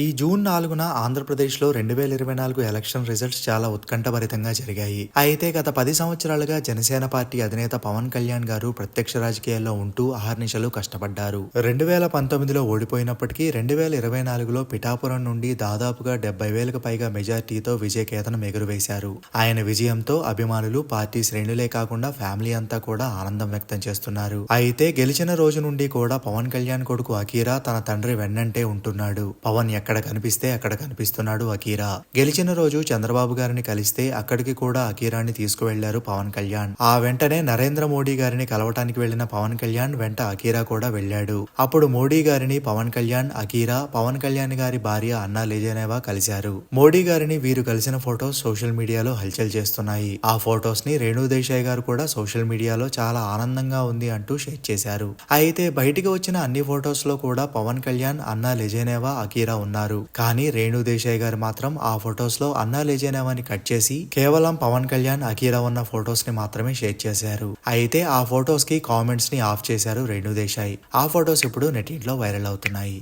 ఈ జూన్ నాలుగున ఆంధ్రప్రదేశ్లో రెండు వేల ఇరవై నాలుగు ఎలక్షన్ రిజల్ట్స్ చాలా ఉత్కంఠభరితంగా జరిగాయి. అయితే గత పది సంవత్సరాలుగా జనసేన పార్టీ అధినేత పవన్ కళ్యాణ్ గారు ప్రత్యక్ష రాజకీయాల్లో ఉంటూ అహర్నిశలు కష్టపడ్డారు. రెండు వేల పంతొమ్మిదిలో ఓడిపోయినప్పటికీ రెండు వేల ఇరవై నాలుగులో పిఠాపురం నుండి దాదాపుగా డెబ్బై వేలకు పైగా మెజార్టీతో విజయకేతనం ఎగురవేశారు. ఆయన విజయంతో అభిమానులు పార్టీ శ్రేణులే కాకుండా ఫ్యామిలీ అంతా కూడా ఆనందం వ్యక్తం చేస్తున్నారు. అయితే గెలిచిన రోజు నుండి కూడా పవన్ కళ్యాణ్ కొడుకు అకీరా తన తండ్రి వెన్నంటే ఉంటున్నాడు. పవన్ ఎక్కడ కనిపిస్తే అక్కడ కనిపిస్తున్నాడు అకీరా గెలిచిన రోజు చంద్రబాబు గారిని కలిస్తే అక్కడికి కూడా అకీరాని తీసుకువెళ్ళారు పవన్ కళ్యాణ్. ఆ వెంటనే నరేంద్ర మోడీ గారిని కలవటానికి వెళ్ళిన పవన్ కళ్యాణ్ వెంట అకీరా కూడా వెళ్ళాడు. అప్పుడు మోడీ గారిని పవన్ కళ్యాణ్ అకీరా పవన్ కళ్యాణ్ గారి భార్య అన్నా లేజనేవా కలిశారు. మోడీ గారిని వీరు కలిసిన ఫొటోస్ సోషల్ మీడియాలో హల్చల్ చేస్తున్నాయి. ఆ ఫోటోస్ని రేణు దేశాయ్ గారు కూడా సోషల్ మీడియాలో చాలా ఆనందంగా ఉంది అంటూ షేర్ చేశారు. అయితే బయటికి వచ్చిన అన్ని ఫొటోస్లో కూడా పవన్ కళ్యాణ్ అన్నా లెజేనేవా అకీరా ఉన్నారు. కానీ రేణు దేశాయ్ గారు మాత్రం ఆ ఫొటోస్లో అన్నా లెజేనేవాని కట్ చేసి కేవలం పవన్ కళ్యాణ్ అఖీరా ఉన్న ఫొటోస్ని మాత్రమే షేర్ చేశారు. అయితే ఆ ఫొటోస్కి కామెంట్స్ని ఆఫ్ చేశారు రేణు దేశాయ్. ఆ ఫొటోస్ ఇప్పుడు నెటింట్లో వైరల్ అవుతున్నాయి.